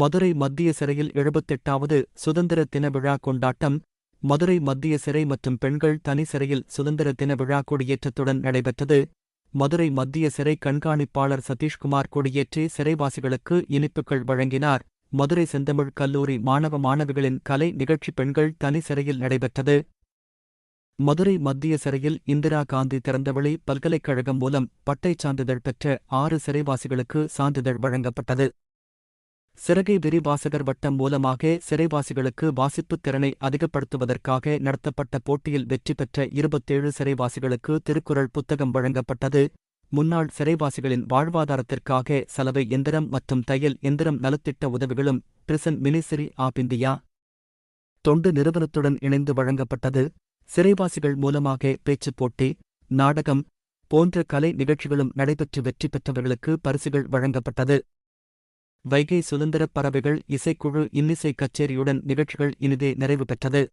மதுரை மத்திய சிறையில் எழுபத்தெட்டாவது சுதந்திர தின விழா கொண்டாட்டம் மதுரை மத்திய சிறை மற்றும் பெண்கள் தனி சிறையில் சுதந்திர தின விழா கொடியேற்றத்துடன் நடைபெற்றது. மதுரை மத்திய சிறை கண்காணிப்பாளர் சதீஷ்குமார் கொடியேற்றி சிறைவாசிகளுக்கு இனிப்புகள் வழங்கினார். மதுரை செந்தமிழ் கல்லூரி மாணவ மாணவிகளின் கலை நிகழ்ச்சி பெண்கள் தனி சிறையில் நடைபெற்றது. மதுரை மத்திய சிறையில் இந்திரா காந்தி திறந்தவெளி பல்கலைக்கழகம் மூலம் பட்டைச் சான்றிதழ் பெற்ற ஆறு சிறைவாசிகளுக்கு சான்றிதழ் வழங்கப்பட்டது. சிறகை விரிவாசகர் வட்டம் மூலமாக சிறைவாசிகளுக்கு வாசிப்புத் திறனை அதிகப்படுத்துவதற்காக நடத்தப்பட்ட போட்டியில் வெற்றி பெற்ற இருபத்தேழு சிறைவாசிகளுக்கு திருக்குறள் புத்தகம் வழங்கப்பட்டது. முன்னாள் சிறைவாசிகளின் வாழ்வாதாரத்திற்காக சலவை எந்திரம் மற்றும் தையல் எந்திரம் நலத்திட்ட உதவிகளும் பிரிசன் மினிசிரி ஆப் இந்தியா தொண்டு நிறுவனத்துடன் இணைந்து வழங்கப்பட்டது. சிறைவாசிகள் மூலமாக பேச்சுப் போட்டி நாடகம் போன்ற கலை நிகழ்ச்சிகளும் நடைபெற்று வெற்றி பெற்றவர்களுக்கு பரிசுகள் வழங்கப்பட்டது. வைகை சுதந்திரப் பறவைகள் இசைக்குழு இன்னிசை கச்சேரியுடன் நிகழ்ச்சிகள் இனிதே நிறைவு பெற்றது.